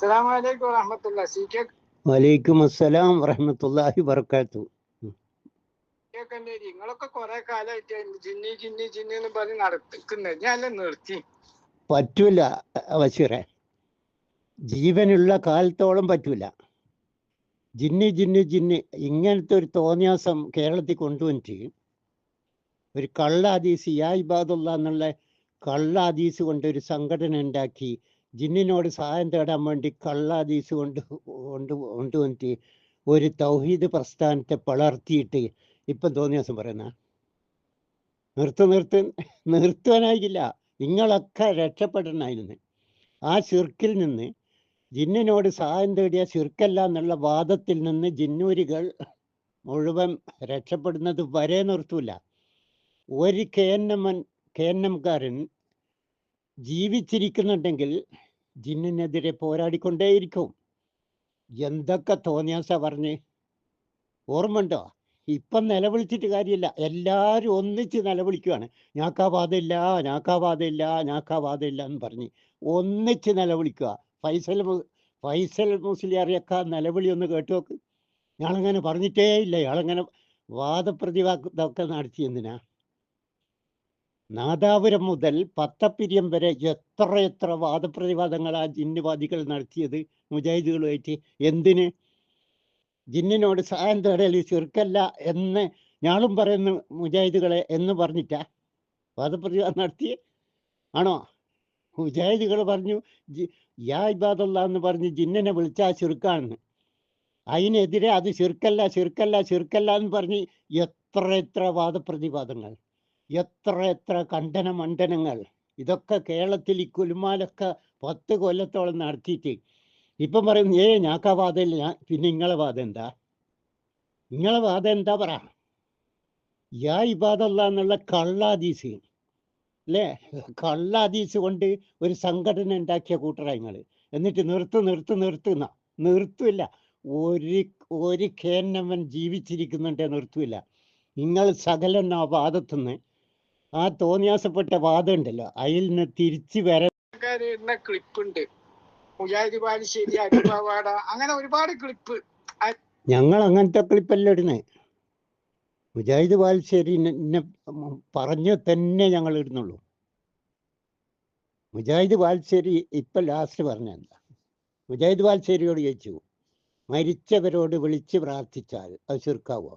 അസ്സലാമലൈക്കും വറഹമത്തുള്ള C K വലൈക്കും അസ്സലാം വറഹമത്തല്ലാഹി വർക്കാത്തു കെ കല്ലേരി നിങ്ങളൊക്കെ കുറെ കാലമായിട്ട് ജിന്നി ജിന്നി ജിന്നി എന്ന് പറഞ്ഞ് നടക്കുന്നത് ഞാൻ നിർത്തി പറ്റൂല ബഷീറെ ജീവനുള്ള കാലത്തോളം പറ്റൂല. ജിന്നി ജിന്നി ജിന്നി ഇങ്ങനത്തെ ഒരു തോന്നിയാസം കേരളത്തിൽ കൊണ്ടുവന്നിട്ട് ഒരു കള്ളാദീസ് യാ ഇബാദുള്ള എന്നുള്ള കള്ളാദീസ് കൊണ്ട് ഒരു സംഘടന ഉണ്ടാക്കി ജിന്നിനോട് സഹായം തേടാൻ വേണ്ടി കള്ളാദീസ് കൊണ്ട് കൊണ്ട് കൊണ്ടുവന്നിട്ട് ഒരു തൗഹീദ് പ്രസ്ഥാനത്തെ പളർത്തിയിട്ട് ഇപ്പം തോന്നിയ ദിവസം പറയുന്ന നിർത്തു നിർത്ത് നിർത്തുവാനായില്ല നിങ്ങളൊക്കെ രക്ഷപ്പെടണമായിരുന്നു ആ ശിർക്കിൽ നിന്ന് ജിന്നിനോട് സഹായം തേടിയ ചിർക്കല്ല എന്നുള്ള വാദത്തിൽ നിന്ന് ജിന്നൂരികൾ മുഴുവൻ രക്ഷപ്പെടുന്നത് വരെ നിർത്തൂല. ഒരു K N M K N എംകാരൻ ജീവിച്ചിരിക്കുന്നുണ്ടെങ്കിൽ ജിന്നിനെതിരെ പോരാടിക്കൊണ്ടേയിരിക്കും. എന്തൊക്കെ തോന്നിയാസ പറഞ്ഞ്? ഓർമ്മണ്ടോ ഇപ്പം നിലവിളിച്ചിട്ട് കാര്യമില്ല. എല്ലാവരും ഒന്നിച്ച് നിലവിളിക്കുവാണ്. ഞാക്കാ വാദമില്ല ഞാക്കാ വാദമില്ല ഞാക്കാ വാദമില്ല എന്ന് പറഞ്ഞ് ഒന്നിച്ച് നിലവിളിക്കുക ഫൈസൽ ഫൈസൽ മുസ്ലിയാറിയൊക്കെ നിലവിളി ഒന്ന് കേട്ടു നോക്ക്. ഞാളങ്ങനെ പറഞ്ഞിട്ടേ ഇല്ല ഇയാളങ്ങനെ വാദപ്രതിവാദമൊക്കെ നടത്തി എന്തിനാ? നാദാപുരം മുതൽ പത്തപ്പിരിയം വരെ എത്ര എത്ര വാദപ്രതിവാദങ്ങൾ ആ ജിന്നുവാദികൾ നടത്തിയത് മുജാഹിദുകളുമായിട്ട്? എന്തിന്? ജിന്നിനോട് സഹായം തേടലി ചെറുക്കല്ല എന്ന് ഞാളും പറയുന്നു മുജാഹിദുകളെ എന്ന് പറഞ്ഞിട്ടാ. വാദപ്രതിവാദം നടത്തി ആണോ? മുജാഹിദുകൾ പറഞ്ഞു യാ എന്ന് പറഞ്ഞ് ജിന്നിനെ വിളിച്ചാ ചെറുക്കാണെന്ന് അതിനെതിരെ അത് ചെറുക്കല്ല ചെറുക്കല്ല ചെറുക്കല്ല എന്ന് പറഞ്ഞ് എത്ര എത്ര വാദപ്രതിവാദങ്ങൾ. എത്ര എത്ര കണ്ടന മണ്ഡനങ്ങൾ ഇതൊക്കെ കേരളത്തിൽ ഈ കുലുമാലൊക്കെ പത്ത് കൊല്ലത്തോളം നടത്തിയിട്ട്. ഇപ്പം പറയും ഏ ഞാക്കാ വാദമില്ല. ഞാൻ പിന്നെ നിങ്ങളെ വാദം എന്താ? നിങ്ങളെ വാദം എന്താ പറ? യാ ഇബാദല്ല എന്നുള്ള കള്ളാദീസ്. അല്ലേ കള്ളാദീസ് കൊണ്ട് ഒരു സംഘടന ഉണ്ടാക്കിയ കൂട്ടരാ നിങ്ങൾ എന്നിട്ട് നിർത്ത് നിർത്ത് നിർത്തുന്ന നിർത്തില്ല. ഒരു ഒരു കേന്നവൻ ജീവിച്ചിരിക്കുന്നുണ്ടേ നിർത്തില്ല. നിങ്ങൾ സകലൻ ആ വാദത്തുനിന്ന് ആ തോന്നിയാസപ്പെട്ട വാദം ഉണ്ടല്ലോ അതിൽ നിന്ന് തിരിച്ചു വരാൻ ഇടുന്ന ക്ലിപ്പ് ഉണ്ട് മുജാഹിദ് ബാലുശ്ശേരി അങ്ങനെ ഒരുപാട് ക്ലിപ്പ്. ഞങ്ങൾ അങ്ങനത്തെ ക്ലിപ്പല്ല ഇടുന്നേ? മുജാഹിദ് ബാലുശ്ശേരി എന്നെ പറഞ്ഞു തന്നെ ഞങ്ങൾ ഇടുന്നുള്ളൂ. മുജാഹിദ് ബാലുശ്ശേരി ഇപ്പൊ ലാസ്റ്റ് പറഞ്ഞ എന്താ? മുജാഹിദ് ബാലുശ്ശേരിയോട് ചോദിച്ചു. മരിച്ചവരോട് വിളിച്ച് പ്രാർത്ഥിച്ചാൽ അത് ചുരുക്കാവോ?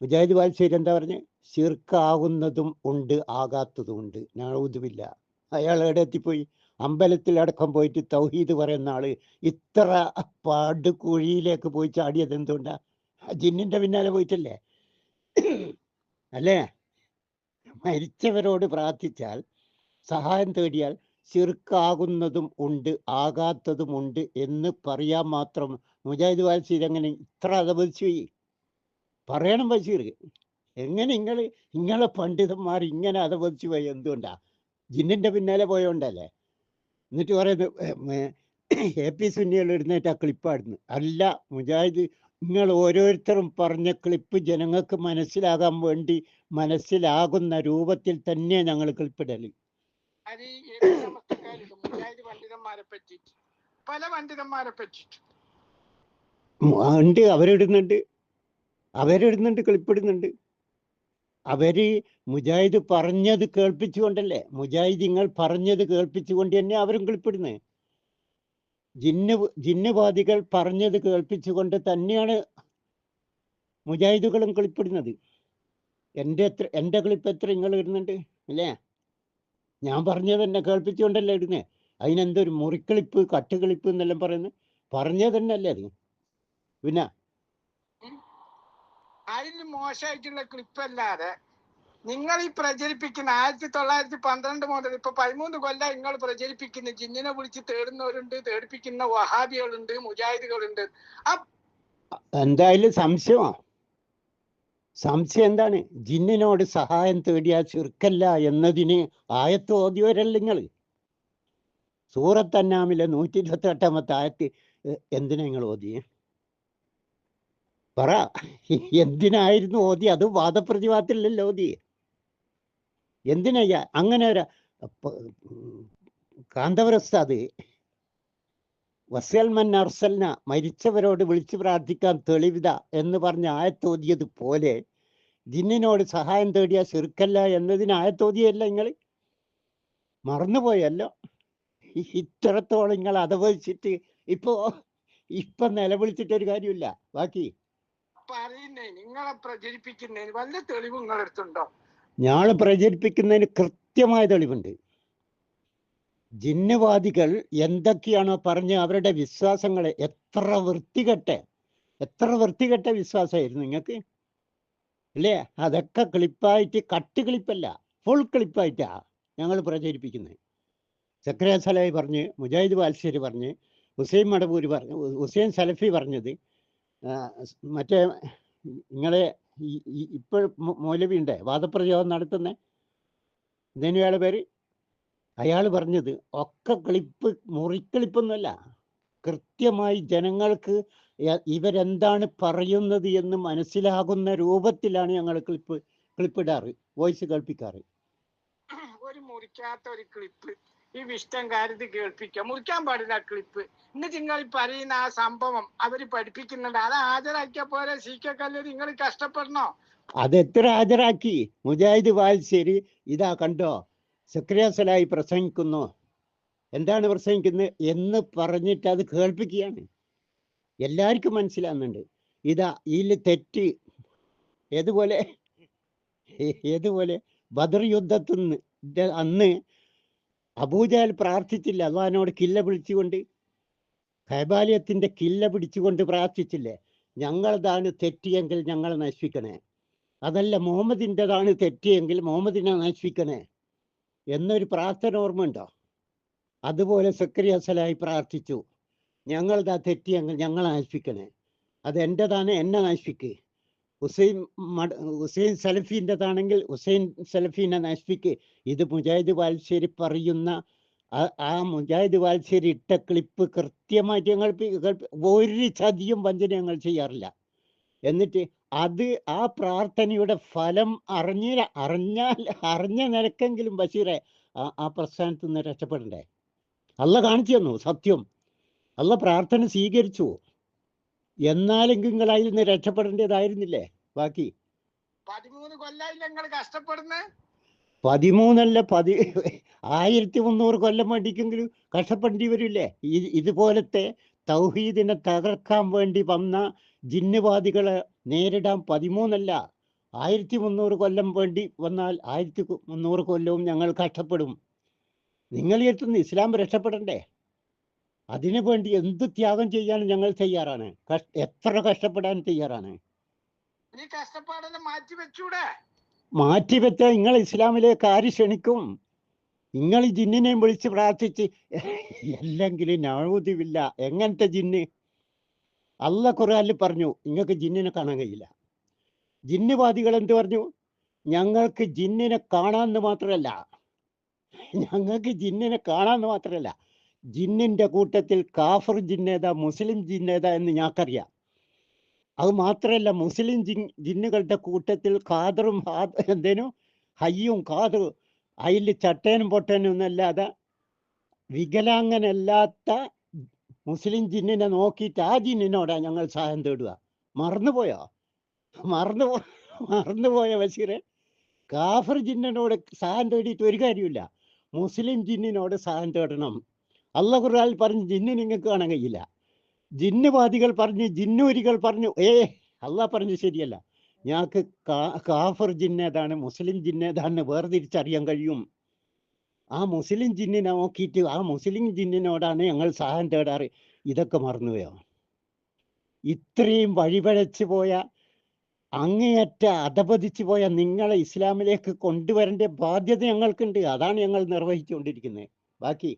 മുജാഹിദ് ബാലുശ്ശേരി എന്താ പറഞ്ഞ്? ചീർക്കാവുന്നതും ഉണ്ട് ആകാത്തതും ഉണ്ട്. ഞാനൂതുമില്ല അയാൾ എവിടെ എത്തിപ്പോയി? അമ്പലത്തിലടക്കം പോയിട്ട് തൗഹീദ് പറയുന്ന ആൾ ഇത്ര പാട് കുഴിയിലേക്ക് പോയി ചാടിയത് എന്തുകൊണ്ടാ? ജിന്നിന്റെ പിന്നാലെ പോയിട്ടല്ലേ? അല്ലേ? മരിച്ചവരോട് പ്രാർത്ഥിച്ചാൽ സഹായം തേടിയാൽ ചെറുക്കാകുന്നതും ഉണ്ട് ആകാത്തതും ഉണ്ട് എന്ന് പറയാൻ മാത്രം മുജാഹിദ് വാൽസീർ എങ്ങനെ ഇത്ര അതപതിച്ചു പറയണം ബഷീർ. എങ്ങനെ നിങ്ങൾ നിങ്ങളെ പണ്ഡിതന്മാർ ഇങ്ങനെ അതപതിച്ചു പോയി എന്തുകൊണ്ടാ? ജിന്നിന്റെ പിന്നാലെ പോയോണ്ടല്ലേ? എന്നിട്ട് പറയുന്നത് എ പി സുന്നികൾ എഴുന്നേറ്റ് ആ ക്ലിപ്പായിരുന്നു അല്ല മുജാഹിദ് നിങ്ങൾ ഓരോരുത്തരും പറഞ്ഞ ക്ലിപ്പ് ജനങ്ങൾക്ക് മനസ്സിലാകാൻ വേണ്ടി മനസ്സിലാകുന്ന രൂപത്തിൽ തന്നെ ഞങ്ങൾ ക്ലിപ്പിടൽ മുജാഹിദ് പണ്ഡിതന്മാരെ പറ്റിയിട്ട് പല പണ്ഡിതന്മാരെ പറ്റിയിട്ട് ഉണ്ട്. അവരിടുന്നുണ്ട്. അവരിടുന്നുണ്ട് ക്ലിപ്പിടുന്നുണ്ട് അവർ മുജാഹിദ് പറഞ്ഞത് കേൾപ്പിച്ചുകൊണ്ടല്ലേ? മുജാഹിദിങ്ങൾ പറഞ്ഞത് കേൾപ്പിച്ചുകൊണ്ട് തന്നെ അവരും ക്ലിപ്പിടുന്നത് ജിന്ന് ജിന്നവാദികൾ പറഞ്ഞത് കേൾപ്പിച്ചുകൊണ്ട് തന്നെയാണ് മുജാഹിദുകളും കളിപ്പെടുന്നത് എന്റെ എത്ര എന്റെ കളിപ്പ് എത്ര നിങ്ങൾ ഇടുന്നുണ്ട് അല്ലേ? ഞാൻ പറഞ്ഞത് തന്നെ കേൾപ്പിച്ചുകൊണ്ടല്ലേ ഇടുന്നത് അതിനെന്തൊരു മുറിക്കളിപ്പ് കട്ടുകളിപ്പ് എന്നെല്ലാം പറയുന്നത്? പറഞ്ഞത് തന്നെ അല്ലേ അത്? പിന്നെ? അതിന് മോശമായിട്ടുള്ള ക്ലിപ്പ് അല്ലാതെ നിങ്ങൾ ഈ പ്രചരിപ്പിക്കുന്ന ആയിരത്തി തൊള്ളായിരത്തി പന്ത്രണ്ട് മുതൽ ഇപ്പൊ പതിമൂന്ന് കൊല്ലം നിങ്ങൾ പ്രചരിപ്പിക്കുന്ന ജിന്നിനെ വിളിച്ച് തേടുന്നവരുണ്ട് തേടിപ്പിക്കുന്ന വഹാബികളുണ്ട് മുജാഹിദുകളുണ്ട്. എന്തായാലും സംശയമാ. സംശയം എന്താണ്? ജിന്നിനോട് സഹായം തേടിയാൽ ചുരുക്കല്ല എന്നതിന് ആയത്ത് ഓതിയവരല്ല നിങ്ങൾ സൂറത്തന്നാമിലെ നൂറ്റി ഇരുപത്തി എട്ടാമത്തെ ആയത്ത് എന്തിനാ നിങ്ങൾ ഓതിയേ? പറ. എന്തിനായിരുന്നു ഓതി അത് വാദപ്രതിവാദത്തിലല്ലോ ഓതി എന്തിനാ അങ്ങനെ ഒരു കാന്തപുരസ്താദ് വസൽമൻ അർസൽന മരിച്ചവരോട് വിളിച്ചു പ്രാർത്ഥിക്കാൻ തെളിവിത എന്ന് പറഞ്ഞ് ആയത്തോതിയത് പോലെ ജിന്നിനോട് സഹായം തേടിയ ചെറുക്കല്ല എന്നതിന് ആയത്തോതിയല്ല നിങ്ങൾ മറന്നുപോയല്ലോ. ഇത്രത്തോളം നിങ്ങൾ അതവച്ചിട്ട് ഇപ്പോ ഇപ്പൊ നിലവിളിച്ചിട്ടൊരു കാര്യമില്ല. ബാക്കി? പറയുന്നേ നിങ്ങളെ പ്രചരിപ്പിക്കുന്നതിന് വല്ല തെളിവ് നിങ്ങളെടുത്തുണ്ടോ ഞാൾ പ്രചരിപ്പിക്കുന്നതിന് കൃത്യമായ തെളിവുണ്ട്. ജിന്നവാദികൾ എന്തൊക്കെയാണോ പറഞ്ഞ് അവരുടെ വിശ്വാസങ്ങളെ എത്ര വൃത്തികെട്ട എത്ര വൃത്തികെട്ട വിശ്വാസമായിരുന്നു നിങ്ങൾക്ക്? അല്ലേ? അതൊക്കെ ക്ലിപ്പായിട്ട് കട്ട് ക്ലിപ്പല്ല ഫുൾ ക്ലിപ്പായിട്ടാ ഞങ്ങൾ പ്രചരിപ്പിക്കുന്നത് സക്രിയ സലായി പറഞ്ഞ് മുജാഹിദ് ബാൽശ്ശേരി പറഞ്ഞ് ഹുസൈൻ മടവൂര് പറഞ്ഞു ഹുസൈൻ സലഫി പറഞ്ഞത് മറ്റേ നിങ്ങളെ ഇപ്പോൾ മൗലവി ഉണ്ട് വാദപ്രയോഗം നടത്തുന്ന ഇതിന് അയാളെ പേര്. അയാൾ പറഞ്ഞത് ഒക്കെ കളിപ്പ് മുറിക്കളിപ്പൊന്നുമല്ല. കൃത്യമായി ജനങ്ങൾക്ക് ഇവരെന്താണ് പറയുന്നത് എന്ന് മനസ്സിലാകുന്ന രൂപത്തിലാണ് ഞങ്ങൾ ക്ലിപ്പ് ക്ലിപ്പിടാറ് വോയിസ് കേൾപ്പിക്കാറ്. ഒരു മുറിക്കാത്ത ഒരു ക്ലിപ്പ്. ഈ വിഷ്ടം കാര്യത്തിൽ കേൾപ്പിക്കുക. മുറിക്കാൻ പാടില്ല ക്ലിപ്പ് എന്നിട്ട് നിങ്ങൾ പറയുന്ന ആ സംഭവം അവർ പഠിപ്പിക്കുന്നുണ്ട്. അത് ഹാജരാക്കിയ പോലെ സി കെ കല്ലൂർ നിങ്ങൾ കഷ്ടപ്പെടണോ? അത് എത്ര ഹാജരാക്കി? മുജാഹിദ് വാൽശ്ശേരി ഇതാ കണ്ടോ? സക്രിയാസലായി പ്രസംഗിക്കുന്നു. എന്താണ് പ്രസംഗിക്കുന്നത്? എന്ന് പറഞ്ഞിട്ട് അത് കേൾപ്പിക്കുകയാണ്. എല്ലാവർക്കും മനസ്സിലാകുന്നുണ്ട് ഇതാ ഇതിൽ തെറ്റി. ഏതുപോലെ? ഏതുപോലെ? ബദർ യുദ്ധത്തിന് അന്ന് അബൂജാൽ പ്രാർത്ഥിച്ചില്ല. അള്ളഹാനോട് കില്ല പിടിച്ചുകൊണ്ട് ഹൈബാലയത്തിന്റെ കില്ല പിടിച്ചുകൊണ്ട് പ്രാർത്ഥിച്ചില്ലേ? ഞങ്ങളതാണ് തെറ്റിയെങ്കിൽ ഞങ്ങളെ നശിപ്പിക്കണേ. അതല്ല മുഹമ്മദിന്റെതാണ് തെറ്റിയെങ്കിൽ മുഹമ്മദിനെ നശിപ്പിക്കണേ. എന്നൊരു പ്രാർത്ഥന ഓർമ്മയുണ്ടോ അതുപോലെ സക്രിയ സലായി പ്രാർത്ഥിച്ചു. ഞങ്ങളതാ തെറ്റിയെങ്കിൽ ഞങ്ങളെ നശിപ്പിക്കണേ. അത് എന്റെതാണ് എന്നെ നശിപ്പിക്ക്. ഹുസൈൻ ഹുസൈൻ സലഫീന്റെതാണെങ്കിൽ ഹുസൈൻ സലഫീനെ നശിപ്പിക്ക്. ഇത് മുജാഹിദ് വാൽശ്ശേരി പറയുന്ന ആ- മുജാഹിദ് വാൽശ്ശേരി ഇട്ട ക്ലിപ്പ് കൃത്യമായിട്ട് ഞങ്ങൾ ഒരു ചതിയും വഞ്ചന ഞങ്ങൾ ചെയ്യാറില്ല. എന്നിട്ട് അത് ആ പ്രാർത്ഥനയുടെ ഫലം അറിഞ്ഞ അറിഞ്ഞാൽ അറിഞ്ഞ നിലക്കെങ്കിലും ബഷീറെ ആ പ്രസ്ഥാനത്ത് നിന്ന് രക്ഷപ്പെടണ്ടേ? അല്ല കാണിച്ചു തന്നു സത്യം. അല്ല പ്രാർത്ഥന സ്വീകരിച്ചു. എന്നാലെങ്കിൽ നിങ്ങൾ അതിൽ നിന്ന് രക്ഷപ്പെടേണ്ടതായിരുന്നില്ലേ? ബാക്കി. പതിമൂന്ന് കൊല്ലായി കഷ്ടപ്പെടുന്നത് പതിമൂന്നല്ല പതി ആയിരത്തി മുന്നൂറ് കൊല്ലം വേണ്ടിക്കെങ്കിലും കഷ്ടപ്പെടേണ്ടി വരില്ലേ? ഇതുപോലത്തെ തൗഹീദിനെ തകർക്കാൻ വേണ്ടി വന്ന ജിന്നുവാദികളെ നേരിടാൻ പതിമൂന്നല്ല ആയിരത്തി മുന്നൂറ് കൊല്ലം വേണ്ടി വന്നാൽ ആയിരത്തി മുന്നൂറ് കൊല്ലവും ഞങ്ങൾ കഷ്ടപ്പെടും. നിങ്ങൾ എത്തുന്ന ഇസ്ലാം രക്ഷപ്പെടണ്ടേ? അതിനു വേണ്ടി എന്ത് ത്യാഗം ചെയ്യാനും ഞങ്ങൾ തയ്യാറാണ്. എത്ര കഷ്ടപ്പെടാൻ തയ്യാറാണ്. ഈ കഷ്ടപ്പാടെല്ലാം മാറ്റി വെച്ചൂടെ? മാറ്റിവെച്ച നിങ്ങൾ ഇസ്ലാമിലേക്ക് ആര് ക്ഷണിക്കും? നിങ്ങൾ ഈ ജിന്നിനെയും വിളിച്ച് പ്രാർത്ഥിച്ച് അല്ലെങ്കിൽ നഴുതിവില്ല എങ്ങനത്തെ ജിന്ന്? അല്ല ഖുർആനിൽ പറഞ്ഞു നിങ്ങൾക്ക് ജിന്നിനെ കാണാൻ കഴിയില്ല. ജിന്നുവാദികൾ എന്ത് പറഞ്ഞു? ഞങ്ങൾക്ക് ജിന്നിനെ കാണാന്ന് മാത്രമല്ല ഞങ്ങൾക്ക് ജിന്നിനെ കാണാന്ന് മാത്രമല്ല ജിന്നിന്റെ കൂട്ടത്തിൽ കാഫർ ജിന്നേതാ മുസ്ലിം ജിന്നേതാ എന്ന് ഞങ്ങൾക്കറിയാം. അത് മാത്രമല്ല മുസ്ലിം ജിൻ ജിന്നുകളുടെ കൂട്ടത്തിൽ ഖാദറും എന്തേനും? ഹയ്യും ഖാദറും അതിൽ ചട്ടേനും പൊട്ടേനും ഒന്നല്ലാതെ വികലാംഗനല്ലാത്ത മുസ്ലിം ജിന്നിനെ നോക്കിയിട്ട് ആ ജിന്നിനോടാ ഞങ്ങൾ സഹായം തേടുക. മറന്നുപോയോ? മറന്നു മറന്നുപോയ ബഷീറെ? കാഫർ ജിന്നിനോട് സഹായം തേടിയിട്ട് ഒരു കാര്യമില്ല മുസ്ലിം ജിന്നിനോട് സഹായം തേടണം. അല്ല ഖുർആൻ പറഞ്ഞ് ജിന്ന് നിങ്ങൾക്ക് കാണാൻ കഴിയില്ല. ജിന്നുവാദികൾ പറഞ്ഞ് ജിന്നൂരികൾ പറഞ്ഞു ഏ അള്ളാഹ് പറഞ്ഞു ശരിയല്ല. ഞങ്ങൾക്ക് കാഫർ ജിന്നേതാണ് മുസ്ലിം ജിന്നേതാണെന്ന് വേർതിരിച്ചറിയാൻ കഴിയും. ആ മുസ്ലിം ജിന്നിനെ നോക്കിയിട്ട് ആ മുസ്ലിം ജിന്നിനോടാണ് ഞങ്ങൾ സഹായം തേടാറ്. ഇതൊക്കെ മറന്നുപോയോ? ഇത്രയും വഴിപഴച്ചു പോയ അങ്ങേയറ്റ അധപതിച്ചു പോയ നിങ്ങളെ ഇസ്ലാമിലേക്ക് കൊണ്ടുവരേണ്ട ബാധ്യത ഞങ്ങൾക്കുണ്ട്. അതാണ് ഞങ്ങൾ നിർവഹിച്ചുകൊണ്ടിരിക്കുന്നത്. ബാക്കി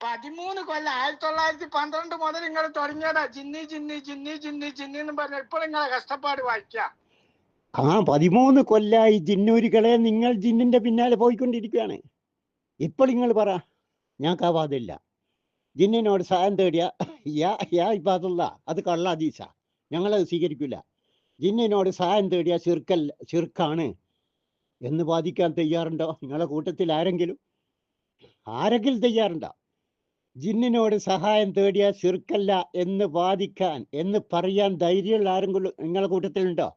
പതിമൂന്ന് കൊല്ലം ആയിരത്തി തൊള്ളായിരത്തി പന്ത്രണ്ട് മുതൽ നിങ്ങൾ തുടങ്ങിയതാ. ജിന്നി ജിന്നി ജിന്നി ജിന്നി ജിന്നി എന്ന് പറഞ്ഞ ഇപ്പൊ നിങ്ങളെ കഷ്ടപ്പാട് വായിക്ക. ആ പതിമൂന്ന് കൊല്ലായി ജിന്നൂരികളെ നിങ്ങൾ ജിന്നിന്റെ പിന്നാലെ പോയിക്കൊണ്ടിരിക്കുകയാണ്. ഇപ്പോൾ നിങ്ങൾ പറ ഞാൻ കാവാതില്ല ജിന്നിനോട് സഹായം തേടിയ യാ യാ ഇബാദുള്ള അത് കള്ളാദീസ ഞങ്ങളത് സ്വീകരിക്കില്ല ജിന്നിനോട് സഹായം തേടിയ ചെറുക്കൽ ചെറുക്കാണ് എന്ന് വാദിക്കാൻ തയ്യാറുണ്ടോ? നിങ്ങളെ കൂട്ടത്തിൽ ആരെങ്കിലും? ആരെങ്കിലും തയ്യാറുണ്ടോ? ജിന്നിനോട് സഹായം തേടിയ ശിർക്കല്ല എന്ന് വാദിക്കാൻ എന്ന് പറയാൻ ധൈര്യമുള്ള ആരെങ്കിലും നിങ്ങളെ കൂട്ടത്തിലുണ്ടോ?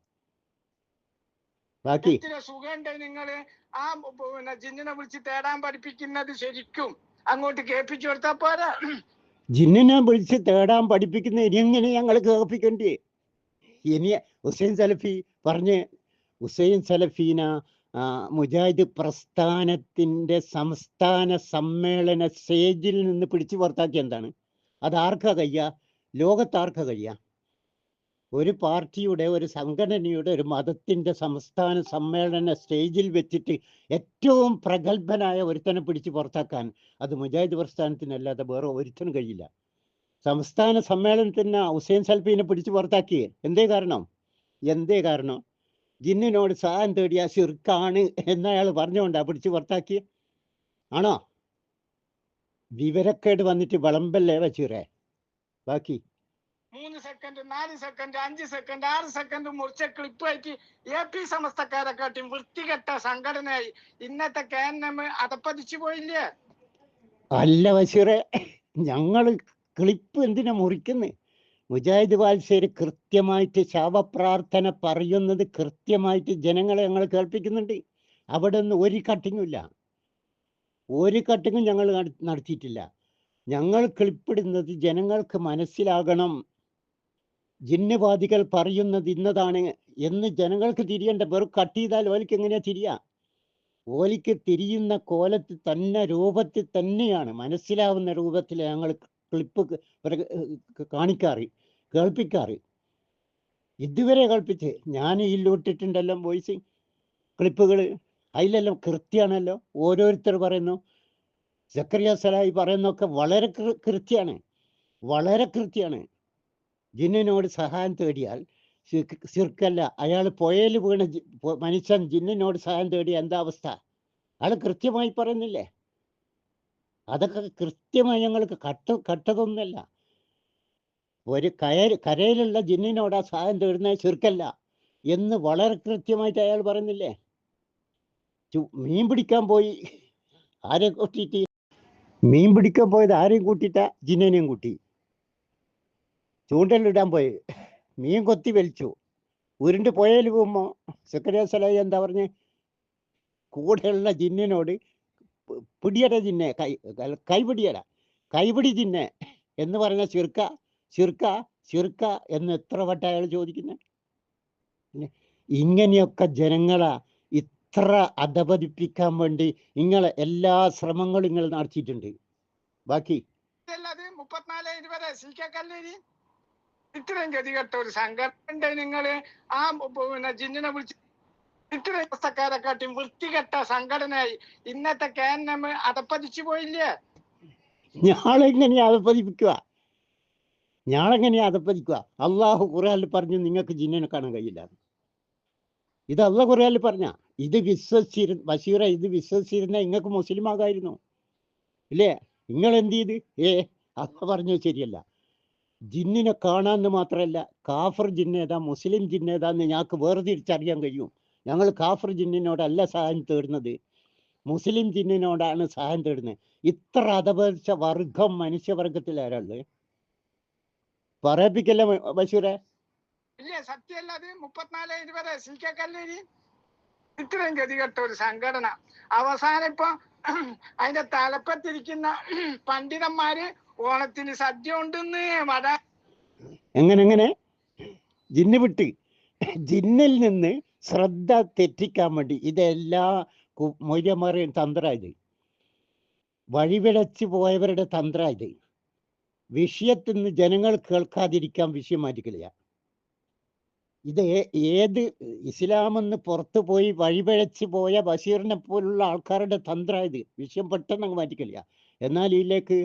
ബാക്കി. സുഖമുണ്ട് നിങ്ങൾ? ആ പിന്നെ ജിന്നിനെ വിളിച്ച് തേടാൻ പഠിപ്പിക്കുന്നത് ശരിക്കും അങ്ങോട്ട് കേൾപ്പിച്ചു കൊടുത്താ പോരാ. ജിന്നിനെ വിളിച്ച് തേടാൻ പഠിപ്പിക്കുന്ന ഇനി എങ്ങനെ ഞങ്ങൾ കേൾപ്പിക്കണ്ടേ? ഇനി ഹുസൈൻ സലഫി പറഞ്ഞ് ഹുസൈൻ സലഫീന മുജാഹിദ് പ്രസ്ഥാനത്തിന്റെ സംസ്ഥാന സമ്മേളന സ്റ്റേജിൽ നിന്ന് പിടിച്ചു പുറത്താക്കിയ എന്താണ്? അത് ആർക്കാ കഴിയ? ലോകത്താർക്കാ കഴിയ? ഒരു പാർട്ടിയുടെ ഒരു സംഘടനയുടെ ഒരു മതത്തിന്റെ സംസ്ഥാന സമ്മേളന സ്റ്റേജിൽ വെച്ചിട്ട് ഏറ്റവും പ്രഗത്ഭനായ ഒരുത്തനെ പിടിച്ച് പുറത്താക്കാൻ അത് മുജാഹിദ് പ്രസ്ഥാനത്തിനല്ലാതെ വേറെ ഒരുത്തനും കഴിയില്ല. സംസ്ഥാന സമ്മേളനത്തിന് ഹുസൈൻ സൽഫീനെ പിടിച്ച് പുറത്താക്കിയേ. എന്തേ കാരണം? എന്തേ കാരണം? ജിന്നിനോട് സഹായം തേടിയ ശിർക്കാണ് എന്നയാൾ പറഞ്ഞുകൊണ്ടാ പിടിച്ചു പുറത്താക്കി ആണോ? വിവരക്കേട് വന്നിട്ട് വിളമ്പല്ലേ വച്ചൂരേ? ബാക്കി. മൂന്ന് സെക്കൻഡ് നാല് സെക്കൻഡ് അഞ്ച് സെക്കൻഡ് ആറ് സെക്കൻഡ് മുറിച്ച ക്ലിപ്പായിട്ട് എ പി സമസ്തക്കാരെ കാട്ടി വൃത്തികെട്ട സംഘടനയായി. ഇന്നത്തെ കെ എൻ എം അതപ്പതിച്ചു പോയില്ലേ? അല്ല ബഷീറെ ഞങ്ങൾ ക്ലിപ്പ് എന്തിനാ മുറിക്കുന്നത് മുജാഹിദ് വാത്സര് കൃത്യമായിട്ട് ശവപ്രാർത്ഥന പറയുന്നത് കൃത്യമായിട്ട് ജനങ്ങളെ ഞങ്ങൾ കേൾപ്പിക്കുന്നുണ്ട്. അവിടെ നിന്ന് ഒരു കട്ടിങ്ങും ഇല്ല. ഒരു കട്ടിങ്ങും ഞങ്ങൾ നട- നടത്തിയിട്ടില്ല. ഞങ്ങൾ ക്ലിപ്പിടുന്നത് ജനങ്ങൾക്ക് മനസ്സിലാകണം. ജിന്നവാദികൾ പറയുന്നത് ഇന്നതാണ് എന്ന് ജനങ്ങൾക്ക് തിരിയണ്ട. വെറും കട്ട് ചെയ്താൽ ഓലിക്ക് എങ്ങനെയാ തിരിയാ? ഓലിക്ക് തിരിയുന്ന കോലത്തിൽ തന്നെ രൂപത്തിൽ തന്നെയാണ് മനസ്സിലാവുന്ന രൂപത്തിൽ ഞങ്ങൾ ക്ലിപ്പ് കാണിക്കാറ് കേൾപ്പിക്കാറ്. ഇതുവരെ കേൾപ്പിച്ച് ഞാൻ ഇതിലൂട്ടിട്ടുണ്ടല്ലോ വോയിസ് ക്ലിപ്പുകൾ അതിലെല്ലാം കൃത്യമാണല്ലോ ഓരോരുത്തർ പറയുന്നു. സക്കറിയ സലായി പറയുന്നൊക്കെ വളരെ കൃത്യമാണ് വളരെ കൃത്യമാണ്. ജിന്നിനോട് സഹായം തേടിയാൽ സിർക്കല്ല അയാൾ പുഴയിൽ വീണ മനുഷ്യൻ ജിന്നിനോട് സഹായം തേടിയ എന്താ അവസ്ഥ? അയാൾ കൃത്യമായി പറയുന്നില്ലേ? അതൊക്കെ കൃത്യമായി ഞങ്ങൾക്ക് കട്ട കട്ടതൊന്നുമല്ല ഒരു കയർ കരയിലുള്ള ജിന്നിനോട് ആ സഹായം തേടുന്നത് ചുരുക്കല്ല എന്ന് വളരെ കൃത്യമായിട്ട് അയാൾ പറയുന്നില്ലേ? മീൻ പിടിക്കാൻ പോയി. ആരെ കൂട്ടിയിട്ട്? മീൻ പിടിക്കാൻ പോയത് ആരെയും കൂട്ടിയിട്ട? ജിന്നിനെയും കൂട്ടി. ചൂണ്ടലിടാൻ പോയി. മീൻ കൊത്തി വലിച്ചു. ഉരുണ്ട് പുഴയിൽ പോകുമ്പോ സെക്രട്ടറി എന്താ പറഞ്ഞ്? കൂടെയുള്ള ജിന്നിനോട് പിടിയട തിന്നെ കൈ കൈപിടിയട കൈപിടി തിന്നെ എന്ന് പറഞ്ഞ ചുരുക്ക ചുരുക്ക ചുരുക്ക എന്ന് എത്ര വട്ട അയാൾ ചോദിക്കുന്നത് ഇങ്ങനെയൊക്കെ ജനങ്ങളെ ഇത്ര അധപതിപ്പിക്കാൻ വേണ്ടി നിങ്ങളെ എല്ലാ ശ്രമങ്ങളും നിങ്ങൾ നടത്തിയിട്ടുണ്ട്. ബാക്കി? കല്ലേരി ഇത്രയും ഗതികെട്ട ഒരു സംഘടന നിങ്ങൾ. ആ പിന്നെ ജിന്നിനെ വിളിച്ച് ഇത്രയും കാട്ടി വൃത്തികെട്ട സംഘടനയായി. ഇന്നത്തെ കെ എൻ എം അതപ്പതിച്ചു പോയില്ലേ? ഞാളെങ്ങനെയാ അതപ്പതിപ്പിക്കുക? ഞാളെങ്ങനെയാ അതപ്പതിക്കുക? അള്ളാഹു ഖുറാനിൽ പറഞ്ഞു നിങ്ങൾക്ക് ജിന്നിനെ കാണാൻ കഴിയില്ല. ഇത് അള്ള ഖുറാനിൽ പറഞ്ഞ ഇത് വിശ്വസിച്ചിരു ബഷീറ ഇത് വിശ്വസിച്ചിരുന്ന നിങ്ങൾക്ക് മുസ്ലിം ആകായിരുന്നു ഇല്ലേ? നിങ്ങൾ എന്ത് ചെയ്ത്? ഏ അത് പറഞ്ഞത് ശരിയല്ല. ജിന്നിനെ കാണാന്ന് മാത്രമല്ല കാഫർ ജിന്നേതാ മുസ്ലിം ജിന്നേതാന്ന് ഞങ്ങൾക്ക് വേർതിരിച്ചറിയാൻ കഴിയും. ഞങ്ങൾ കാഫർ ജിന്നിനോടല്ല സഹായം തേടുന്നത്. മുസ്ലിം ജിന്നിനോടാണ് സഹായം തേടുന്നത്. ഇത്ര അധപതിച്ച വർഗം മനുഷ്യവർഗത്തിൽ ആരാൾ പറയപ്പിക്കല്ലേ ബഷീറെ? ഇല്ലേ സത്യമല്ലാതെ മുപ്പത്തിനാല് ഇരുപത് സി കെ കല്ലേരി ഇത്രയും ഗതികെട്ട ഒരു സംഘടന. അവസാനം ഇപ്പൊ അതിന്റെ തലപ്പത്തിരിക്കുന്ന പണ്ഡിതന്മാര് ഓണത്തിന് സദ്യ ഉണ്ടെന്ന് വട എങ്ങനെ എങ്ങനെ? ജിന്ന് വിട്ട്. ജിന്നിൽ നിന്ന് ശ്രദ്ധ തെറ്റിക്കാൻ വേണ്ടി ഇതെല്ലാ മൊയ്യമാരെയും തന്ത്ര ഇത്. പോയവരുടെ തന്ത്ര ഇത്. വിഷയത്തിൽ നിന്ന് ജനങ്ങൾ കേൾക്കാതിരിക്കാൻ വിഷയം മാറ്റിക്കളിയ. ഇത് ഏത് ഇസ്ലാമെന്ന് പുറത്തു പോയി വഴിപിഴച്ചു പോയ ബഷീറിനെ പോലുള്ള ആൾക്കാരുടെ തന്ത്ര ഇത്. വിഷയം പെട്ടെന്ന് അങ്ങ് മാറ്റിക്കളിയ. എന്നാൽ ഇതിലേക്ക്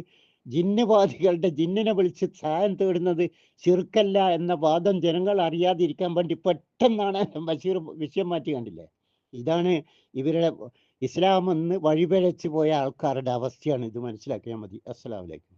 ജിന്നുവാദികളുടെ ജിന്നിനെ വിളിച്ച് സഹായം തേടുന്നത് ചെറുക്കല്ല എന്ന വാദം ജനങ്ങൾ അറിയാതിരിക്കാൻ വേണ്ടി പെട്ടെന്നാണ് ബഷീർ വിഷയം മാറ്റി കണ്ടില്ലേ? ഇതാണ് ഇവരുടെ ഇസ്ലാം എന്ന് വഴിപിഴച്ചു പോയ ആൾക്കാരുടെ അവസ്ഥയാണ് ഇത് മനസ്സിലാക്കിയാൽ മതി. അസ്സലാമലൈക്കും